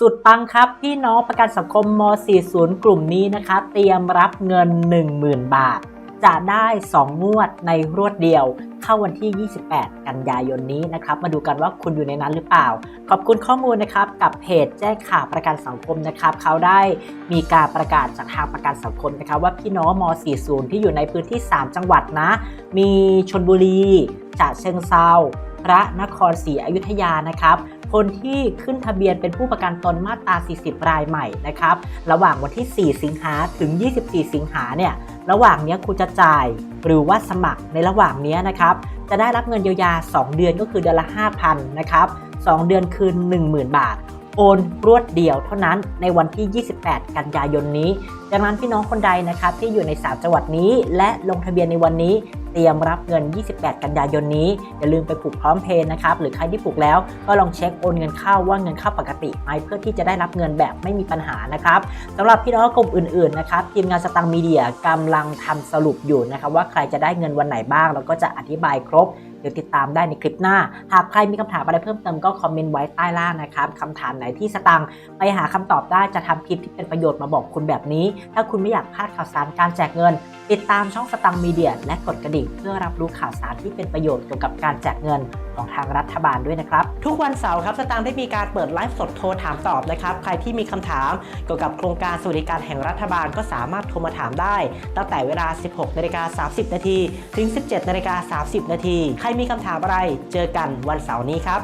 สุดปังครับ พี่น้องประกันสังคมม 40 กลุ่มนี้นะครับเตรียมรับเงิน 10,000 บาท จะได้ 2 งวดในรวดเดียว เข้าวันที่ 28 กันยายนนี้นะครับ มาดูกันว่าคุณอยู่ในนั้นหรือเปล่า ขอบคุณข้อมูลนะครับ กับเพจแจ้งข่าวประกันสังคมนะครับ เขาได้มีการประกาศจากทางประกันสังคมนะครับว่าพี่น้องม 40 ที่อยู่ในพื้นที่ 3 จังหวัดนะ มีชนบุรีฉะเชิงเซา พระนครศรีอยุธยานะครับคนที่ขึ้นทะเบียนเป็นผู้ประกันตนมาตรา 40 รายใหม่นะครับระหว่างวันที่ 4 สิงหาถึง 24 สิงหาเนี่ยระหว่างนี้คุณจะจ่าย หรือว่าสมัครในระหว่างนี้นะครับจะได้รับเงินเยียวยา 2 เดือนก็คือเดือนละ 5,000นะครับ2เดือนคืน 10,000 บาทโอนรวดเดียวเท่านั้นในวันที่ 28 กันยายนนี้ ดังนั้นพี่น้องคนใดนะครับที่อยู่ใน 3 จังหวัดนี้ และลงทะเบียนในวันนี้ เตรียมรับเงิน 28 กันยายนนี้ อย่าลืมไปผูกพร้อมเพย์นะครับ หรือใครที่ผูกแล้วก็ลองเช็คโอนเงินเข้าว่าเงินเข้าปกติไหมเพื่อที่จะได้รับเงินแบบไม่มีปัญหานะครับสำหรับพี่น้องกลุ่มอื่นๆนะครับทีมงานสตังมีเดียกำลังทำสรุปอยู่นะครับว่าใครจะได้เงินวันไหนบ้างแล้วก็จะอธิบายครบเดี๋ยวติดตามได้ในคลิปหน้า หากใครมีคำถามอะไรเพิ่มเติมก็คอมเมนต์ไว้ใต้ล่างนะครับคำถามไหนที่สตังไปหาคำตอบได้จะทำคลิปที่เป็นประโยชน์มาบอกคุณแบบนี้ ถ้าคุณไม่อยากพลาดข่าวสารการแจกเงิน ติดตามช่องสตังค์มีเดียและกดกระดิ่งเพื่อรับรู้ข่าวสารที่เป็นประโยชน์เกี่ยวกับการแจกเงินของทางรัฐบาลด้วยนะครับ ทุกวันเสาร์ครับสตังค์ได้มีการเปิดไลฟ์สดโทรถามตอบนะครับ ใครที่มีคำถามเกี่ยวกับโครงการสวัสดิการแห่งรัฐบาลก็สามารถโทรมาถามได้ ตั้งแต่เวลา 16นาฬิกา30 นาทีถึง 17นาฬิกา30 นาทีใครมีคำถามอะไร เจอกันวันเสาร์นี้ครับ